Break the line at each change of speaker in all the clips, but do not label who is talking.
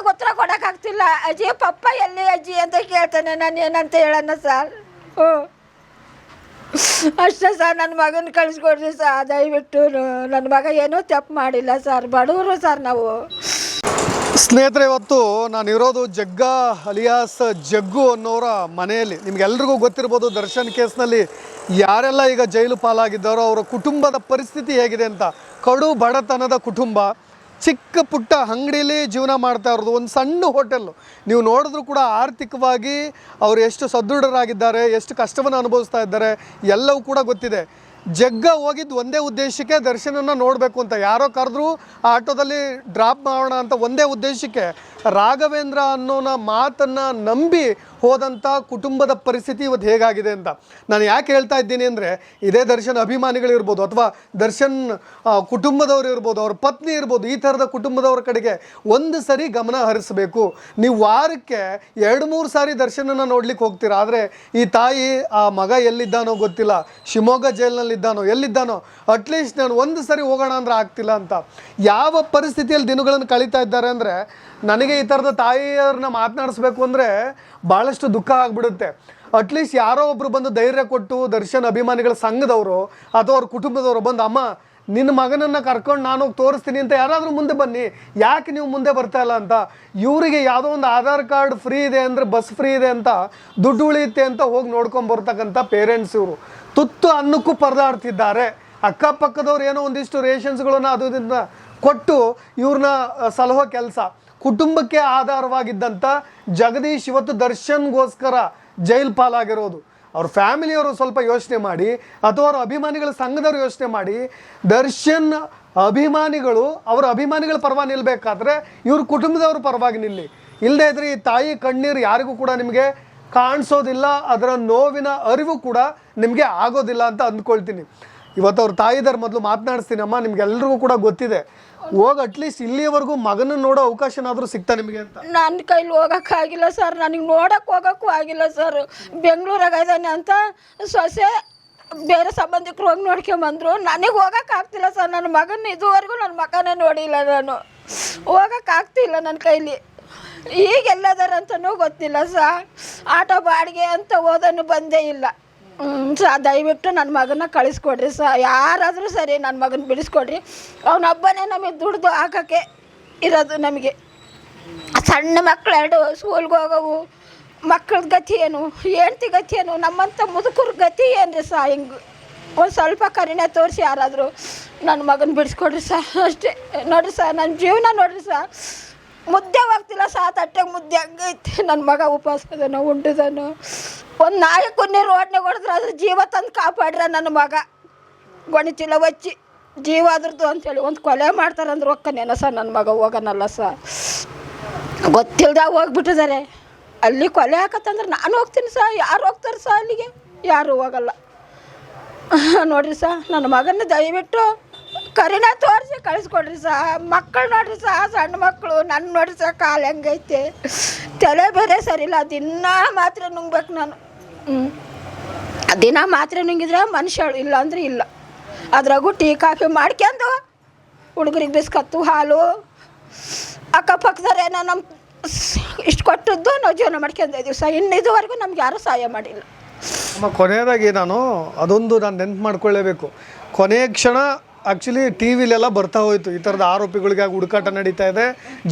ನನಗೆ ಉತ್ತರ ಕೊಡೋಕ್ಕಾಗ್ತಿಲ್ಲ ಅಜ್ಜಿ, ಪಪ್ಪ ಎಲ್ಲಿ ಅಜ್ಜಿ ಅಂತ ಕೇಳ್ತಾನೆ ನಾನು ಏನಂತ ಹೇಳೋಣ ಸರ್? ಹ್ಞೂ. ಅಷ್ಟೇ ಸರ್, ನನ್ನ ಮಗನ ಕಳಿಸ್ಕೊಡ್ರಿ ಸರ್. ದಯವಿಟ್ಟು ನನ್ನ ಮಗ ಏನೂ ತಪ್ಪು ಮಾಡಿಲ್ಲ ಸರ್. ಬಡವರು ಸರ್ ನಾವು.
ಸ್ನೇಹಿತರೆ, ಇವತ್ತು ನಾನು ಇರೋದು ಜಗ್ಗ ಅಲಿಯಾಸ್ ಜಗ್ಗು ಅನ್ನೋರ ಮನೆಯಲ್ಲಿ. ನಿಮಗೆಲ್ರಿಗೂ ಗೊತ್ತಿರ್ಬೋದು, ದರ್ಶನ್ ಕೇಸ್ನಲ್ಲಿ ಯಾರೆಲ್ಲ ಈಗ ಜೈಲು ಪಾಲಾಗಿದ್ದಾರೋ, ಅವರ ಕುಟುಂಬದ ಪರಿಸ್ಥಿತಿ ಹೇಗಿದೆ ಅಂತ. ಕಡು ಬಡತನದ ಕುಟುಂಬ. ಚಿಕ್ಕ ಪುಟ್ಟ ಅಂಗಡಿಲಿ ಜೀವನ ಮಾಡ್ತಾ ಇರೋದು. ಒಂದು ಸಣ್ಣ ಹೋಟೆಲ್ಲು ನೀವು ನೋಡಿದ್ರು ಕೂಡ ಆರ್ಥಿಕವಾಗಿ ಅವರು ಎಷ್ಟು ಸದೃಢರಾಗಿದ್ದಾರೆ, ಎಷ್ಟು ಕಷ್ಟವನ್ನು ಅನುಭವಿಸ್ತಾ ಇದ್ದಾರೆ, ಎಲ್ಲವೂ ಕೂಡ ಗೊತ್ತಿದೆ. ಜಗ್ಗ ಹೋಗಿದ್ದು ಒಂದೇ ಉದ್ದೇಶಕ್ಕೆ ದರ್ಶನನ ನೋಡಬೇಕು ಅಂತ. ಯಾರೋ ಕರೆದ್ರು, ಆ ಆಟೋದಲ್ಲಿ ಡ್ರಾಪ್ ಮಾಡೋಣ ಅಂತ ಒಂದೇ ಉದ್ದೇಶಕ್ಕೆ. ರಾಘವೇಂದ್ರ ಅನ್ನೋನ ಮಾತನ್ನು ನಂಬಿ ಹೋದಂಥ ಕುಟುಂಬದ ಪರಿಸ್ಥಿತಿ ಇವತ್ತು ಹೇಗಾಗಿದೆ ಅಂತ. ನಾನು ಯಾಕೆ ಹೇಳ್ತಾ ಇದ್ದೀನಿ ಅಂದರೆ, ಇದೇ ದರ್ಶನ್ ಅಭಿಮಾನಿಗಳಿರ್ಬೋದು ಅಥವಾ ದರ್ಶನ್ ಕುಟುಂಬದವರು ಇರ್ಬೋದು, ಅವ್ರ ಪತ್ನಿ ಇರ್ಬೋದು, ಈ ಥರದ ಕುಟುಂಬದವ್ರ ಕಡೆಗೆ ಒಂದು ಸರಿ ಗಮನ ಹರಿಸಬೇಕು. ನೀವು ವಾರಕ್ಕೆ ಎರಡು ಮೂರು ಸಾರಿ ದರ್ಶನನ ನೋಡ್ಲಿಕ್ಕೆ ಹೋಗ್ತೀರಾ? ಆದರೆ ಈ ತಾಯಿ, ಆ ಮಗ ಎಲ್ಲಿದ್ದಾನೋ ಗೊತ್ತಿಲ್ಲ. ಶಿವಮೊಗ್ಗ ಜೈಲಿನಲ್ಲಿದ್ದಾನೋ, ಎಲ್ಲಿದ್ದಾನೋ ಅಟ್ಲೀಸ್ಟ್ ನಾನು ಒಂದು ಸರಿ ಹೋಗೋಣ ಅಂದ್ರೆ ಆಗ್ತಿಲ್ಲ ಅಂತ. ಯಾವ ಪರಿಸ್ಥಿತಿಯಲ್ಲಿ ದಿನಗಳನ್ನು ಕಳೀತಾ ಇದ್ದಾರೆ ಅಂದರೆ, ನನಗೆ ಈ ಥರದ ತಾಯಿಯವ್ರನ್ನ ಮಾತನಾಡಿಸ್ಬೇಕು ಅಂದರೆ ಭಾಳಷ್ಟು ದುಃಖ ಆಗಿಬಿಡುತ್ತೆ. ಅಟ್ಲೀಸ್ಟ್ ಯಾರೋ ಒಬ್ರು ಬಂದು ಧೈರ್ಯ ಕೊಟ್ಟು ದರ್ಶನ್ ಅಭಿಮಾನಿಗಳ ಸಂಘದವರು ಅಥವಾ ಅವ್ರ ಕುಟುಂಬದವರು ಬಂದು, ಅಮ್ಮ, ನಿನ್ನ ಮಗನನ್ನು ಕರ್ಕೊಂಡು ನಾನು ತೋರಿಸ್ತೀನಿ ಅಂತ ಯಾರಾದರೂ ಮುಂದೆ ಬನ್ನಿ, ಯಾಕೆ ನೀವು ಮುಂದೆ ಬರ್ತಾ ಇಲ್ಲ ಅಂತ? ಇವರಿಗೆ ಯಾವುದೋ ಒಂದು ಆಧಾರ್ ಕಾರ್ಡ್ ಫ್ರೀ ಇದೆ ಅಂದರೆ ಬಸ್ ಫ್ರೀ ಇದೆ ಅಂತ ದುಡ್ಡು ಉಳಿಯುತ್ತೆ ಅಂತ ಹೋಗಿ ನೋಡ್ಕೊಂಡು ಬರ್ತಕ್ಕಂಥ ಪೇರೆಂಟ್ಸ್ ಇವರು. ತುತ್ತು ಅನ್ನಕ್ಕೂ ಪರದಾಡ್ತಿದ್ದಾರೆ. ಅಕ್ಕಪಕ್ಕದವ್ರು ಏನೋ ಒಂದಿಷ್ಟು ರೇಷನ್ಸ್ಗಳನ್ನ ಅದು ಕೊಟ್ಟು ಇವ್ರನ್ನ ಸಲಹೋ ಕೆಲಸ. ಕುಟುಂಬಕ್ಕೆ ಆಧಾರವಾಗಿದ್ದಂಥ ಜಗದೀಶ್ ಇವತ್ತು ದರ್ಶನ್ಗೋಸ್ಕರ ಜೈಲ್ ಪಾಲಾಗಿರೋದು. ಅವ್ರ ಫ್ಯಾಮಿಲಿಯವರು ಸ್ವಲ್ಪ ಯೋಚನೆ ಮಾಡಿ, ಅಥವಾ ಅವ್ರ ಅಭಿಮಾನಿಗಳ ಸಂಘದವರು ಯೋಚನೆ ಮಾಡಿ, ದರ್ಶನ್ ಅಭಿಮಾನಿಗಳು ಅವರ ಅಭಿಮಾನಿಗಳ ಪರವಾಗಿ ನಿಲ್ಲಬೇಕಾದ್ರೆ ಇವ್ರ ಕುಟುಂಬದವರು ಪರವಾಗಿ ನಿಲ್ಲಿ. ಇಲ್ಲದೇ ಇದ್ರೆ ಈ ತಾಯಿ ಕಣ್ಣೀರು ಯಾರಿಗೂ ಕೂಡ ನಿಮಗೆ ಕಾಣಿಸೋದಿಲ್ಲ, ಅದರ ನೋವಿನ ಅರಿವು ಕೂಡ ನಿಮಗೆ ಆಗೋದಿಲ್ಲ ಅಂತ ಅಂದ್ಕೊಳ್ತೀನಿ. ಇವತ್ತು ಅವ್ರ ತಾಯಿದಾರ ಮೊದಲು ಮಾತನಾಡಿಸ್ತೀನಿ ಅಮ್ಮ ನಿಮ್ಗೆಲ್ರಿಗೂ ಕೂಡ ಗೊತ್ತಿದೆ. ಹೋಗಿ ಅಟ್ಲೀಸ್ಟ್ ಇಲ್ಲಿಯವರೆಗೂ ಮಗನ ನೋಡೋ ಅವಕಾಶನಾದರೂ ಸಿಗ್ತಾ ನಿಮಗೆ ಅಂತ?
ನನ್ನ ಕೈಲಿ ಹೋಗೋಕ್ಕಾಗಿಲ್ಲ ಸರ್, ನನಗೆ ನೋಡೋಕೆ ಹೋಗೋಕ್ಕೂ ಆಗಿಲ್ಲ ಸರ್. ಬೆಂಗಳೂರಾಗ ಇದ್ದಾನೆ ಅಂತ ಸೊಸೆ ಬೇರೆ ಸಂಬಂಧಿಕರು ಹೋಗಿ ನೋಡ್ಕೊಂಬಂದ್ರು ನನಗೆ ಹೋಗೋಕ್ಕಾಗ್ತಿಲ್ಲ ಸರ್ ನನ್ನ ಮಗನ ಇದುವರೆಗೂ ನನ್ನ ಮಗನೇ ನೋಡಿಲ್ಲ ನಾನು. ಹೋಗೋಕ್ಕಾಗ್ತಿಲ್ಲ ನನ್ನ ಕೈಲಿ. ಈಗ ಎಲ್ಲದಾರಂತನೂ ಗೊತ್ತಿಲ್ಲ ಸರ್. ಆಟೋ ಬಾಡಿಗೆ ಅಂತ ಹೋದನು ಬಂದೇ ಇಲ್ಲ. ಸಾ ದಯವಿಟ್ಟು ನನ್ನ ಮಗನ ಕಳಿಸ್ಕೊಡ್ರಿ ಸರ್. ಯಾರಾದರೂ ಸರಿ ನನ್ನ ಮಗನ ಬಿಡಿಸ್ಕೊಡ್ರಿ. ಅವನೊಬ್ಬನೇ ನಮಗೆ ದುಡ್ದು ಹಾಕೋಕ್ಕೆ ಇರೋದು ನಮಗೆ. ಸಣ್ಣ ಮಕ್ಳು ಎರಡು ಸ್ಕೂಲ್ಗೆ ಹೋಗವು. ಮಕ್ಕಳ ಗತಿ ಏನು? ಹೆಂಡ್ತಿ ಗತಿ ಏನು? ನಮ್ಮಂಥ ಮುದುಕರ ಗತಿ ಏನ್ರಿ ಸಾ ಹಿಂಗೆ ಒಂದು ಸ್ವಲ್ಪ ಕರುಣೆ ತೋರಿಸಿ ಯಾರಾದರೂ ನನ್ನ ಮಗನ ಬಿಡಿಸ್ಕೊಡ್ರಿ ಸರ್. ಅಷ್ಟೇ. ನೋಡ್ರಿ ಸರ್ ನನ್ನ ಜೀವನ ನೋಡ್ರಿ ಸಾ ಮುದ್ದೆ ಹೋಗ್ತಿಲ್ಲ ಸಾ ತಟ್ಟೆಗೆ ಮುದ್ದೆ ಹಂಗೈತೆ ನನ್ನ ಮಗ ಉಪವಾಸ ಉಂಡಿದನು. ಒಂದು ನಾಯಿ ಕುನ್ನಿ ರೋಡ್ನಾಗ ಹೊಡೆದ್ರೆ ಅದ್ರ ಜೀವ ತಂದು ಕಾಪಾಡ್ರ ನನ್ನ ಮಗ. ಗೊಣಿಚಿಲ್ಲ ಒಚ್ಚಿ, ಜೀವ ಅದ್ರದ್ದು ಅಂತೇಳಿ ಒಂದು ಕೊಲೆ ಮಾಡ್ತಾರಂದ್ರೆ ಒಕ್ಕನೇನ ಸರ್ ನನ್ನ ಮಗ ಹೋಗನಲ್ಲ ಸರ್ ಗೊತ್ತಿಲ್ದ ಹೋಗ್ಬಿಟ್ಟಿದ್ದಾರೆ ಅಲ್ಲಿ ಕೊಲೆ ಹಾಕತ್ತಂದ್ರೆ ನಾನು ಹೋಗ್ತೀನಿ ಸರ್ ಯಾರು ಹೋಗ್ತಾರೆ ಸರ್ ಅಲ್ಲಿಗೆ? ಯಾರು ಹೋಗಲ್ಲ. ನೋಡ್ರಿ ಸರ್ ನನ್ನ ಮಗನ ದಯವಿಟ್ಟು ಕರಿನ ತೋರಿಸಿ ಕಳಿಸ್ಕೊಡ್ರಿ ಸಹ. ಮಕ್ಕಳು ನೋಡ್ರಿ ಸಹ, ಸಣ್ಣ ಮಕ್ಕಳು ನನ್ನ ನೋಡ್ರಿ ಸಹ ಕಾಲು ಹೆಂಗೈತೆ. ತಲೆ ಬೇರೆ ಸರಿಲ್ಲ ದಿನ ಮಾತ್ರ ನುಂಗ್ಬೇಕು ನಾನು. ಹ್ಞೂ ದಿನ ಮಾತ್ರ ನುಂಗಿದ್ರೆ ಮನುಷ್ಯ ಇಲ್ಲ ಅಂದ್ರೆ ಇಲ್ಲ. ಅದ್ರಾಗೂ ಟೀ, ಕಾಫಿ ಮಾಡ್ಕೊಂಡು ಹುಡುಗರಿಗೆ ಬಿಸ್ಕತ್ತು, ಹಾಲು. ಅಕ್ಕಪಕ್ಕದವ್ರೇನೋ ನಮ್ಮ ಇಷ್ಟು ಕೊಟ್ಟದ್ದು ನಾವು ಜೀವನ ಮಾಡ್ಕೊಂಡ ಇದೀವಿ ಸಹ. ಇನ್ನು ಇದುವರೆಗೂ ನಮ್ಗೆ ಯಾರೂ ಸಹಾಯ ಮಾಡಿಲ್ಲ.
ಕೊನೆಯದಾಗಿ ನಾನು ಅದೊಂದು ನಾನು ನೆನ್ಪು ಮಾಡ್ಕೊಳ್ಳೇಬೇಕು. ಕೊನೆಯ ಕ್ಷಣ ಆ್ಯಕ್ಚುಲಿ ಟಿ ವಿಲೆಲ್ಲ ಬರ್ತಾ ಹೋಯಿತು. ಈ ಥರದ ಆರೋಪಿಗಳಿಗಾಗಿ ಹುಡುಕಾಟ ನಡೀತಾ ಇದೆ.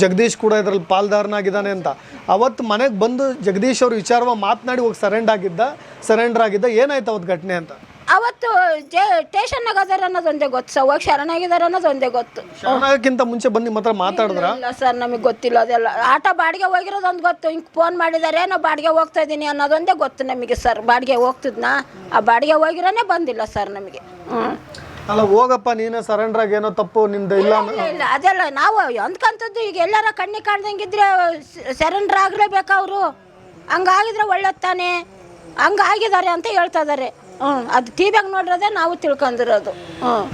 ಜಗದೀಶ್ ಕೂಡ ಇದರಲ್ಲಿ ಪಾಲ್ದಾರನಾಗಿದ್ದಾನೆ ಅಂತ. ಅವತ್ತು ಮನೆಗೆ ಬಂದು ಜಗದೀಶ್ ಅವರು ವಿಚಾರವಾಗಿ ಮಾತನಾಡಿ ಹೋಗಿ ಸರೆಂಡ್ ಆಗಿದ್ದ ಸರೆಂಡರ್ ಆಗಿದ್ದ ಏನಾಯ್ತು ಅವತ್ತು ಘಟನೆ ಅಂತ?
ಅವತ್ತು ಸ್ಟೇಷನ್ ಸ್ಟೇಷನ್ನಾಗ ಅದಾರ ಅನ್ನೋದು ಒಂದೇ ಗೊತ್ತು ಸರ್. ಹೋಗಿ ಶರಣಾಗಿದ್ದಾರೆ ಅನ್ನೋ ಒಂದೇ ಗೊತ್ತು.
ಶರಣಕ್ಕಿಂತ ಮುಂಚೆ ಬಂದು ಮಾತ್ರ ಹತ್ರ ಮಾತಾಡಿದ್ರ?
ಇಲ್ಲ ಸರ್ ನಮಗೆ ಗೊತ್ತಿಲ್ಲ ಅದೆಲ್ಲ. ಆಟ ಬಾಡಿಗೆ ಹೋಗಿರೋದು ಒಂದು ಗೊತ್ತು. ಹಿಂಗೆ ಫೋನ್ ಮಾಡಿದ್ದಾರೆ ನಾವು ಬಾಡಿಗೆ ಹೋಗ್ತಾ ಇದ್ದೀನಿ ಅನ್ನೋದೊಂದೇ ಗೊತ್ತು ನಮಗೆ ಸರ್. ಬಾಡಿಗೆ ಹೋಗ್ತಿದ್ನಾ? ಆ ಬಾಡಿಗೆ ಹೋಗಿರೋನೇ ಬಂದಿಲ್ಲ ಸರ್ ನಮಗೆ. ಹ್ಞೂ
ಅಲ್ಲ ಹೋಗಪ್ಪ ನೀನೇ ಸರೆಂಡರ್ ಆಗಿ ಏನೋ ತಪ್ಪು ನಿಮ್ದು ಇಲ್ಲ
ಇಲ್ಲ ಇಲ್ಲ ಅದೆಲ್ಲ ನಾವು ಅಂದ್ಕಂತದ್ದು ಈಗ ಎಲ್ಲಾರ ಕಣ್ಣಿ ಕಾಣ್ದಂಗಿದ್ರೆ ಸರೆಂಡರ್ ಆಗಲೇಬೇಕು ಅವರು. ಹಂಗಾಗಿದ್ರೆ ಒಳ್ಳೆತ್ತಾನೆ ಹಂಗಾಗಿದ್ದಾರೆ ಅಂತ ಹೇಳ್ತಾ ಇದ್ದಾರೆ ಹ್ಞೂ ಅದು ಟಿ ವ್ಯಾಗ ನೋಡಿರೋದೇ ನಾವು ತಿಳ್ಕೊಂಡಿರೋದು. ಹ್ಮ್.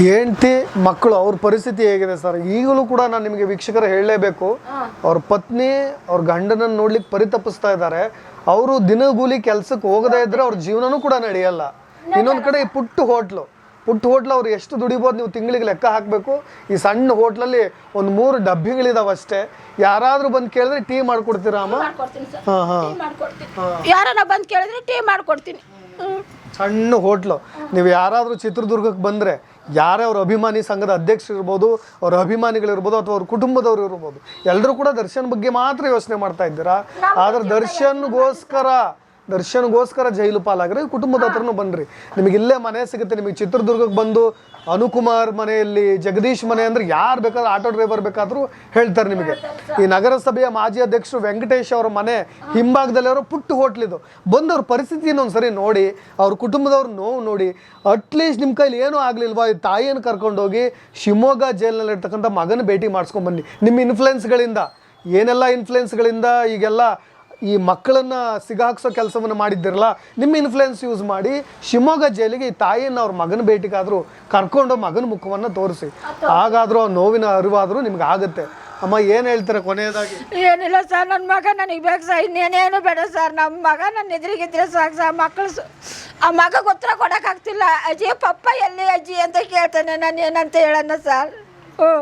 ಹೆಂಡ್ತಿ ಮಕ್ಕಳು ಅವ್ರ ಪರಿಸ್ಥಿತಿ ಹೇಗಿದೆ ಸರ್? ಈಗಲೂ ಕೂಡ ನಾನು ನಿಮಗೆ ವೀಕ್ಷಕರು ಹೇಳಲೇಬೇಕು. ಅವ್ರ ಪತ್ನಿ ಅವ್ರ ಗಂಡನನ್ನು ನೋಡ್ಲಿಕ್ಕೆ ಪರಿತಪಿಸ್ತಾ ಇದ್ದಾರೆ. ಅವರು ದಿನಗೂಲಿ ಕೆಲ್ಸಕ್ಕೆ ಹೋಗದೇ ಇದ್ರೆ ಅವ್ರ ಜೀವನನೂ ಕೂಡ ನಡೆಯಲ್ಲ. ಇನ್ನೊಂದು ಕಡೆ ಈ ಪುಟ್ಟು ಹೋಟ್ಲು. ಪುಟ್ಟ ಹೋಟ್ಲ್ ಅವ್ರು ಎಷ್ಟು ದುಡಿಬೋದು ನೀವು ತಿಂಗಳಿಗೆ ಲೆಕ್ಕ ಹಾಕಬೇಕು? ಈ ಸಣ್ಣ ಹೋಟ್ಲಲ್ಲಿ ಒಂದು ಮೂರು ಡಬ್ಬಿಗಳಿದಾವೆ ಅಷ್ಟೇ. ಯಾರಾದರೂ ಬಂದು ಕೇಳಿದ್ರೆ ಟೀ ಮಾಡ್ಕೊಡ್ತೀರಾ ಅಮ್ಮ? ಹಾಂ ಹಾಂ.
ಟೀ ಮಾಡ್ಕೊಡ್ತೀನಿ. ಯಾರನ್ನ ಬಂದು ಕೇಳಿದ್ರೆ ಟೀ ಮಾಡ್ಕೊಡ್ತೀನಿ.
ಸಣ್ಣ ಹೋಟ್ಲು. ನೀವು ಯಾರಾದರೂ ಚಿತ್ರದುರ್ಗಕ್ಕೆ ಬಂದರೆ ಯಾರೇ ಅವ್ರ ಅಭಿಮಾನಿ ಸಂಘದ ಅಧ್ಯಕ್ಷರು ಇರ್ಬೋದು ಅವ್ರ ಅಭಿಮಾನಿಗಳಿರ್ಬೋದು ಅಥವಾ ಅವ್ರ ಕುಟುಂಬದವ್ರು ಇರ್ಬೋದು ಎಲ್ಲರೂ ಕೂಡ ದರ್ಶನ್ ಬಗ್ಗೆ ಮಾತ್ರ ಯೋಚನೆ ಮಾಡ್ತಾ ಇದ್ದೀರಾ? ಆದ್ರೆ ದರ್ಶನ್ಗೋಸ್ಕರ ದರ್ಶನ್ಗೋಸ್ಕರ ಜೈಲು ಪಾಲಾಗ್ರೆ ಕುಟುಂಬದ ಹತ್ರನೂ ಬನ್ರಿ. ನಿಮಗೆ ಇಲ್ಲೇ ಮನೆ ಸಿಗುತ್ತೆ ನಿಮಗೆ ಚಿತ್ರದುರ್ಗಕ್ಕೆ ಬಂದು ಅನುಕುಮಾರ್ ಮನೆಯಲ್ಲಿ ಜಗದೀಶ್ ಮನೆ ಅಂದ್ರೆ ಯಾರು ಬೇಕಾದ್ರೂ ಆಟೋ ಡ್ರೈವರ್ ಬೇಕಾದರೂ ಹೇಳ್ತಾರೆ ನಿಮಗೆ. ಈ ನಗರಸಭೆಯ ಮಾಜಿ ಅಧ್ಯಕ್ಷರು ವೆಂಕಟೇಶ್ ಅವರ ಮನೆ ಹಿಂಭಾಗದಲ್ಲಿ ಅವರ ಪುಟ್ಟ ಹೋಟ್ಲ್ ಇದು. ಅವ್ರ ಪರಿಸ್ಥಿತಿಯನ್ನು ಒಂದ್ಸರಿ ನೋಡಿ ಅವ್ರ ಕುಟುಂಬದವ್ರ ನೋವು ನೋಡಿ. ಅಟ್ಲೀಸ್ಟ್ ನಿಮ್ಮ ಕೈಲಿ ಏನೂ ಆಗಲಿಲ್ವಾ? ಈ ತಾಯಿಯನ್ನು ಕರ್ಕೊಂಡೋಗಿ ಶಿವಮೊಗ್ಗ ಜೈಲಿನಲ್ಲಿ ಇರ್ತಕ್ಕಂಥ ಮಗನ ಭೇಟಿ ಮಾಡಿಸ್ಕೊಂಡ್ಬನ್ನಿ ನಿಮ್ಮ ಇನ್ಫ್ಲುಯೆನ್ಸ್ಗಳಿಂದ ಏನೆಲ್ಲ ಇನ್ಫ್ಲುಯೆನ್ಸ್ಗಳಿಂದ ಈಗೆಲ್ಲ ಈ ಮಕ್ಕಳನ್ನ ಸಿಗಾಕ್ಸೋ ಕೆಲಸವನ್ನು ಮಾಡಿದ್ದಿರಲ್ಲ ನಿಮ್ಮ ಇನ್ಫ್ಲುಯೆನ್ಸ್ ಯೂಸ್ ಮಾಡಿ ಶಿವಮೊಗ್ಗ ಜೈಲಿಗೆ ಈ ತಾಯಿಯನ್ನು ಅವ್ರ ಮಗನ ಭೇಟಿಗಾದರೂ ಕರ್ಕೊಂಡು ಮಗನ ಮುಖವನ್ನು ತೋರಿಸಿ. ಹಾಗಾದರೂ ಆ ನೋವಿನ ಅರಿವಾದರೂ ನಿಮ್ಗೆ ಆಗುತ್ತೆ. ಅಮ್ಮ ಏನು ಹೇಳ್ತಾರೆ ಕೊನೆಯದಾಗಿ?
ಏನಿಲ್ಲ ಸರ್ ನನ್ನ ಮಗ ನನಗೆ ಬೇಕು ಸರ್ ಇನ್ನೇನೇನು ಬೇಡ ಸರ್ ನಮ್ಮ ಮಗ ನನ್ನ ಎದುರಿಗಿದ್ರೆ ಸಾಕು ಸರ್ ಮಕ್ಕಳು ಆ ಮಗ ಉತ್ತರ ಕೊಡೋಕ್ಕಾಗ್ತಿಲ್ಲ ಅಜ್ಜಿ ಪಪ್ಪ ಎಲ್ಲಿ ಅಜ್ಜಿ ಅಂತ ಕೇಳ್ತಾನೆ ನಾನು ಏನಂತ ಹೇಳೋಣ ಸರ್? ಹ್ಞೂ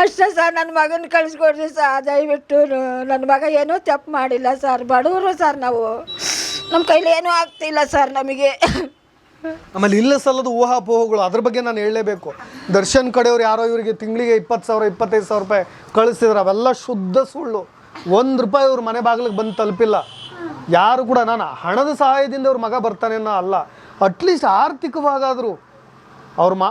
ಅಷ್ಟೇ ಸರ್ ನನ್ನ ಮಗನ ಕಳಿಸ್ಕೊಡ್ರಿ ಸರ್. ದಯವಿಟ್ಟು ನನ್ನ ಮಗ ಏನೂ ತಪ್ಪು ಮಾಡಿಲ್ಲ ಸರ್. ಬಡವರು ಸರ್ ನಾವು. ನಮ್ಮ ಕೈಲಿ ಏನೂ ಆಗ್ತಿಲ್ಲ ಸರ್ ನಮಗೆ.
ಆಮೇಲೆ ಇಲ್ಲ ಸಲ್ಲದ ಊಹಾಪೋಹಗಳು ಅದ್ರ ಬಗ್ಗೆ ನಾನು ಹೇಳಲೇಬೇಕು. ದರ್ಶನ್ ಕಡೆಯವ್ರು ಯಾರೋ ಇವರಿಗೆ ತಿಂಗಳಿಗೆ ಇಪ್ಪತ್ತು ಸಾವಿರ, ಇಪ್ಪತ್ತೈದು ಸಾವಿರ ರೂಪಾಯಿ ಕಳಿಸ್ತಿದ್ರು ಅವೆಲ್ಲ ಶುದ್ಧ ಸುಳ್ಳು. ಒಂದು ರೂಪಾಯಿ ಇವ್ರ ಮನೆ ಬಾಗಿಲಿಗೆ ಬಂದು ತಲುಪಿಲ್ಲ. ಯಾರು ಕೂಡ, ನಾನು ಹಣದ ಸಹಾಯದಿಂದ ಅವ್ರ ಮಗ ಬರ್ತಾನೆ ಅನ್ನೋ ಅಲ್ಲ. ಅಟ್ಲೀಸ್ಟ್ ಆರ್ಥಿಕವಾಗಾದರೂ ಅವ್ರ ಮಾ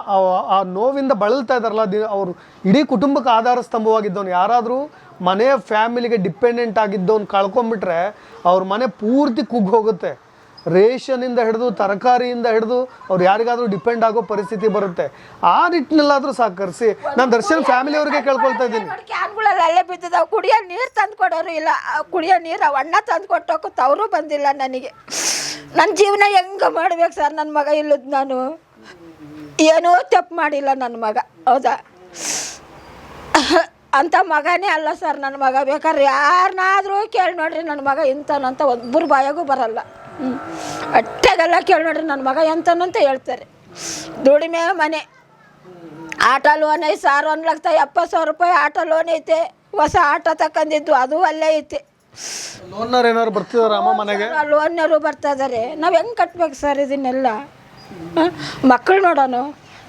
ಆ ನೋವಿಂದ ಬಳಲ್ತಾ ಇದ್ದಾರಲ್ಲ ದಿ ಅವರು ಇಡೀ ಕುಟುಂಬಕ್ಕೆ ಆಧಾರ ಸ್ತಂಭವಾಗಿದ್ದವನು ಯಾರಾದರೂ ಮನೆ ಫ್ಯಾಮಿಲಿಗೆ ಡಿಪೆಂಡೆಂಟ್ ಆಗಿದ್ದವನು ಕಳ್ಕೊಂಬಿಟ್ರೆ ಅವ್ರ ಮನೆ ಪೂರ್ತಿ ಕುಗ್ಗಿ ಹೋಗುತ್ತೆ ರೇಷನಿಂದ ಹಿಡಿದು ತರಕಾರಿಯಿಂದ ಹಿಡಿದು ಅವ್ರು ಯಾರಿಗಾದ್ರೂ ಡಿಪೆಂಡ್ ಆಗೋ ಪರಿಸ್ಥಿತಿ ಬರುತ್ತೆ ಆ ನಿಟ್ಟಿನಲ್ಲಾದರೂ ಸಹಕರಿಸಿ ನಾನು ದರ್ಶನ್ ಫ್ಯಾಮಿಲಿ ಅವ್ರಿಗೆ ಕೇಳ್ಕೊಳ್ತಾ ಇದ್ದೀನಿ
ಕ್ಯಾನ್ಗಳಲ್ಲಿ ಅಲ್ಲೇ ಬಿದ್ದಿದ್ದಾವೆ ಕುಡಿಯೋ ನೀರು ತಂದು ಕೊಡೋರು ಇಲ್ಲ ಕುಡಿಯೋ ನೀರು ಅವ್ ಅಣ್ಣ ತಂದು ಕೊಟ್ಟೋಕು ಅವರು ಬಂದಿಲ್ಲ ನನಗೆ ನನ್ನ ಜೀವನ ಹೆಂಗೆ ಮಾಡ್ಬೇಕು ಸರ್ ನನ್ನ ಮಗ ಇಲ್ಲದ ನಾನು ಏನೂ ತಪ್ಪು ಮಾಡಿಲ್ಲ ನನ್ನ ಮಗ ಹೌದಾ? ಅಂಥ ಮಗನೇ ಅಲ್ಲ ಸರ್ ನನ್ನ ಮಗ ಬೇಕಾದ್ರೆ ಯಾರನ್ನಾದರೂ ಕೇಳಿ ನೋಡ್ರಿ ನನ್ನ ಮಗ ಇಂಥನಂತ ಒಬ್ಬರು ಬಾಯಾಗೂ ಬರಲ್ಲ. ಹ್ಞೂ ಅಟ್ಟೆಗೆಲ್ಲ ಕೇಳಿ ನೋಡ್ರಿ ನನ್ನ ಮಗ ಎಂತನಂತ ಹೇಳ್ತಾರೆ. ದುಡಿಮೆ ಮನೆ. ಆಟೋ ಲೋನ್ ಐತೆ ಸಾರ್ ಒಂದು ಲಕ್ಷ ಎಪ್ಪತ್ತು ಸಾವಿರ ರೂಪಾಯಿ ಆಟೋ ಲೋನ್ ಐತೆ ಹೊಸ ಆಟೋ ತಕ್ಕಂದಿದ್ದು ಅದು ಅಲ್ಲೇ ಐತೆ.
ಲೋನ್ನರು ಬರ್ತಿದಾರ ಮನೆಗೆ?
ಲೋನ್ನವರು ಬರ್ತಾ ಇದ್ದಾರೆ ನಾವು ಹೆಂಗೆ ಕಟ್ಬೇಕು ಸರ್ ಇದನ್ನೆಲ್ಲ? ಮಕ್ಕಳು ನೋಡೋಣ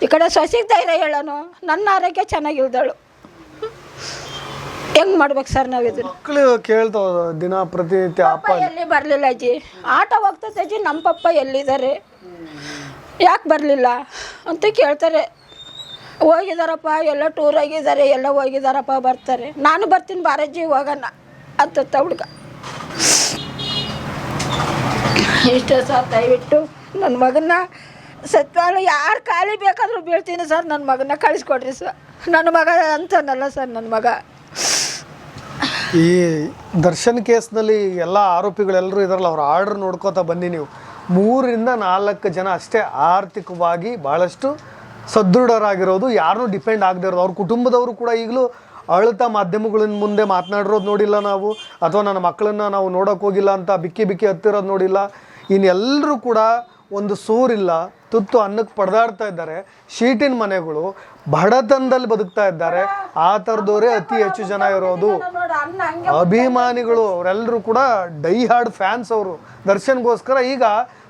ಈ ಕಡೆ ಸೊಸೆಗೆ ಧೈರ್ಯ ಹೇಳೋನು ನನ್ನ ಆರೋಗ್ಯ ಚೆನ್ನಾಗಿಲ್ದಳು. ಹೆಂಗೆ ಮಾಡ್ಬೇಕು ಸರ್ ನಾವು ಇದನ್ನು?
ಮಕ್ಕಳು ಕೇಳ್ತಾವ ದಿನ ಪ್ರತಿನಿತ್ಯ ಅಪ್ಪ
ಪಪ್ಪ ಎಲ್ಲಿ ಬರಲಿಲ್ಲ ಅಜ್ಜಿ? ಆಟ ಹೋಗ್ತದೆ ಅಜ್ಜಿ ನಮ್ಮ ಪಪ್ಪ ಎಲ್ಲಿದ್ದಾರೆ? ಯಾಕೆ ಬರಲಿಲ್ಲ ಅಂತ ಕೇಳ್ತಾರೆ. ಹೋಗಿದಾರಪ್ಪ ಎಲ್ಲ ಟೂರ್ ಹೋಗಿದ್ದಾರೆ ಎಲ್ಲ ಹೋಗಿದಾರಪ್ಪ ಬರ್ತಾರೆ. ನಾನು ಬರ್ತೀನಿ ಬಾರಜ್ಜಿ ಹೋಗೋಣ ಅಂತ ಹುಡುಗ. ಇಷ್ಟೇ ಸರ್ ದಯವಿಟ್ಟು ನನ್ನ ಮಗನ್ನ ಸತ್ವಾಲು ಯಾರು ಖಾಲಿ ಬೇಕಾದರೂ ಬೀಳ್ತೀನಿ ಸರ್. ನನ್ನ ಮಗನ ಕಳಿಸ್ಕೊಡ್ರಿ ಸರ್. ನನ್ನ ಮಗ ಅಂತನಲ್ಲ ಸರ್ ನನ್ನ ಮಗ.
ಈ ದರ್ಶನ್ ಕೇಸ್ನಲ್ಲಿ ಎಲ್ಲ ಆರೋಪಿಗಳೆಲ್ಲರೂ ಇದಾರಲ್ಲ, ಅವ್ರ ಆರ್ಡರ್ ನೋಡ್ಕೋತಾ ಬನ್ನಿ ನೀವು. ಮೂರರಿಂದ ನಾಲ್ಕು ಜನ ಅಷ್ಟೇ ಆರ್ಥಿಕವಾಗಿ ಭಾಳಷ್ಟು ಸದೃಢರಾಗಿರೋದು. ಯಾರನ್ನೂ ಡಿಪೆಂಡ್ ಆಗದೆ ಇರೋದು. ಅವ್ರ ಕುಟುಂಬದವರು ಕೂಡ ಈಗಲೂ ಅಳುತ್ತಾ ಮಾಧ್ಯಮಗಳ ಮುಂದೆ ಮಾತನಾಡಿರೋದು ನೋಡಿಲ್ಲ ನಾವು, ಅಥವಾ ನನ್ನ ಮಕ್ಕಳನ್ನ ನಾವು ನೋಡೋಕ್ಕೋಗಿಲ್ಲ ಅಂತ ಬಿಕ್ಕಿ ಬಿಕ್ಕಿ ಹತ್ತಿರೋದು ನೋಡಿಲ್ಲ. ಇನ್ನೆಲ್ಲರೂ ಕೂಡ ಒಂದು ಸೂರಿಲ್ಲ, ತುತ್ತು ಅನ್ನಕ್ಕೆ ಪಡೆದಾಡ್ತಾ ಇದ್ದಾರೆ. ಶೀಟಿನ ಮನೆಗಳು ಬಡತನದಲ್ಲಿ ಬದುಕ್ತಾ ಇದ್ದಾರೆ. ಆ ಥರದವರೇ ಅತಿ ಹೆಚ್ಚು ಜನ ಇರೋದು ಅಭಿಮಾನಿಗಳು. ಅವರೆಲ್ಲರೂ ಕೂಡ ಡೈ ಹಾರ್ಡ್ ಫ್ಯಾನ್ಸ್ ಅವರು. ದರ್ಶನ್ಗೋಸ್ಕರ ಈಗ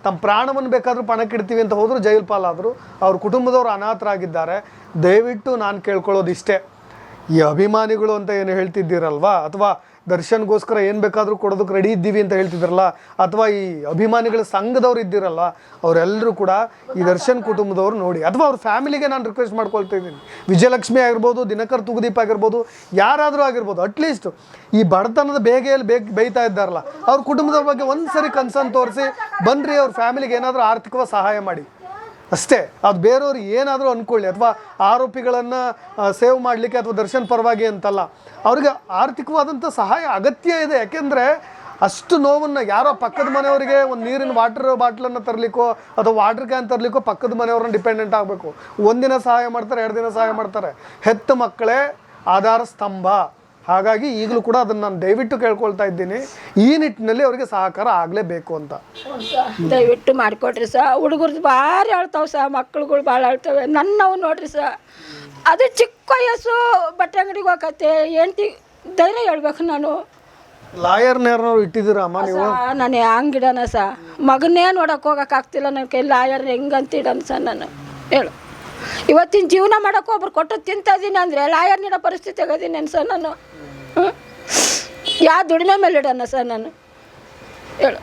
ತಮ್ಮ ಪ್ರಾಣವನ್ನು ಬೇಕಾದರೂ ಪಣಕ್ಕಿಡ್ತೀವಿ ಅಂತ ಹೋದ್ರು ಜೈಲ್ ಪಾಲಾದರು. ಅವ್ರ ಕುಟುಂಬದವರು ಅನಾಥರಾಗಿದ್ದಾರೆ. ದಯವಿಟ್ಟು ನಾನು ಕೇಳ್ಕೊಳ್ಳೋದು ಇಷ್ಟೇ. ಈ ಅಭಿಮಾನಿಗಳು ಅಂತ ಏನು ಹೇಳ್ತಿದ್ದೀರಲ್ವಾ? ಅಥವಾ ದರ್ಶನ್ಗೋಸ್ಕರ ಏನು ಬೇಕಾದರೂ ಕೊಡೋದಕ್ಕೆ ರೆಡಿ ಇದ್ದೀವಿ ಅಂತ ಹೇಳ್ತಿದ್ರಲ್ಲ, ಅಥವಾ ಈ ಅಭಿಮಾನಿಗಳ ಸಂಘದವ್ರು ಇದ್ದಿರಲ್ಲ ಅವರೆಲ್ಲರೂ ಕೂಡ ಈ ದರ್ಶನ್ ಕುಟುಂಬದವ್ರು ನೋಡಿ. ಅಥವಾ ಅವ್ರ ಫ್ಯಾಮಿಲಿಗೆ ನಾನು ರಿಕ್ವೆಸ್ಟ್ ಮಾಡ್ಕೊಳ್ತಾ ಇದ್ದೀನಿ. ವಿಜಯಲಕ್ಷ್ಮಿ ಆಗಿರ್ಬೋದು, ದಿನಕರ್ ತುಗುದೀಪ್ ಆಗಿರ್ಬೋದು, ಯಾರಾದರೂ ಆಗಿರ್ಬೋದು ಅಟ್ಲೀಸ್ಟ್ ಈ ಬಡತನದ ಬೇಗೆಯಲ್ಲಿ ಬೇಗ ಬೈತಾ ಇದ್ದಾರಲ್ಲ, ಅವ್ರ ಕುಟುಂಬದವ್ರ ಬಗ್ಗೆ ಒಂದು ಸರಿ ಕನ್ಸರ್ನ್ ತೋರಿಸಿ ಬನ್ನಿರಿ ಅವ್ರ ಫ್ಯಾಮಿಲಿಗೆ ಏನಾದರೂ ಆರ್ಥಿಕವಾಗಿ ಸಹಾಯ ಮಾಡಿ. ಅಷ್ಟೇ, ಅದು ಬೇರೆಯವ್ರು ಏನಾದರೂ ಅಂದ್ಕೊಳ್ಳಿ ಅಥವಾ ಆರೋಪಿಗಳನ್ನು ಸೇವ್ ಮಾಡಲಿಕ್ಕೆ ಅಥವಾ ದರ್ಶನ್ ಪರವಾಗಿ ಅಂತಲ್ಲ, ಅವ್ರಿಗೆ ಆರ್ಥಿಕವಾದಂಥ ಸಹಾಯ ಅಗತ್ಯ ಇದೆ. ಯಾಕೆಂದರೆ ಅಷ್ಟು ನೋವನ್ನು ಯಾರೋ ಪಕ್ಕದ ಮನೆಯವರಿಗೆ ಒಂದು ನೀರಿನ ವಾಟರ್ ಬಾಟ್ಲನ್ನು ತರಲಿಕ್ಕೋ, ಅಥವಾ ವಾಟರ್ ಕ್ಯಾನ್ ತರಲಿಕ್ಕೋ ಪಕ್ಕದ ಮನೆಯವ್ರನ್ನ ಡಿಪೆಂಡೆಂಟ್ ಆಗಬೇಕು. ಒಂದಿನ ಸಹಾಯ ಮಾಡ್ತಾರೆ, ಎರಡು ದಿನ ಸಹಾಯ ಮಾಡ್ತಾರೆ. ಹೆತ್ತ ಮಕ್ಕಳೇ, ಆಧಾರ ಸ್ತಂಭ. ಹಾಗಾಗಿ ಈಗಲೂ ಕೂಡ ಅದನ್ನು ನಾನು ದಯವಿಟ್ಟು ಕೇಳ್ಕೊಳ್ತಾ ಇದ್ದೀನಿ. ಈ ನಿಟ್ಟಿನಲ್ಲಿ ಅವರಿಗೆ ಸಹಕಾರ ಆಗಲೇಬೇಕು ಅಂತ.
ಸಾ ದಯವಿಟ್ಟು ಮಾಡಿಕೊಡ್ರಿ ಸ ಹುಡುಗರ್ದು ಭಾರಿ ಅಳ್ತಾವೆ ಸ ಮಕ್ಳುಗಳು ಭಾಳ ಅಳ್ತವೆ ನನ್ನವು ನೋಡ್ರಿ ಸ ಅದು ಚಿಕ್ಕ ವಯಸ್ಸು ಬಟ್ಟೆ ಅಂಗಡಿಗೆ ಹೋಗತ್ತೆ ಹೆಂಡ್ತಿ ಧೈರ್ಯ ಹೇಳ್ಬೇಕು ನಾನು.
ಲಾಯರ್ನೇರ್ನವ್ರು ಇಟ್ಟಿದ್ದೀರಾ ಅಮ್ಮ ನೀವು?
ಸಾ ನಾನು ಹಂಗಿಡನ ಮಗನೇ ಮಗನ್ನೇ ನೋಡಕ್ಕೆ ಹೋಗೋಕ್ಕಾಗ್ತಿಲ್ಲ ನನ್ನ ಕೈ ಲಾಯರ್ ಹೆಂಗಂತ ಇಡನ್ ಸರ್ ನಾನು. ಹೇಳು. ಇವತ್ತಿನ ಜೀವನ ಮಾಡೋಕೆ ಒಬ್ರು ಕೊಟ್ಟು ತಿಂತಿದ್ದೀನಿ ಅಂದರೆ ಲಾಯರ್ ನೀಡೋ ಪರಿಸ್ಥಿತಿ ಆಗದೀನಿ ಸರ್ ನಾನು. ಯಾವ ದುಡಿಮೆ ಮೇಲೆ ಇಡೋಣ ಸರ್ ನಾನು? ಹೇಳು.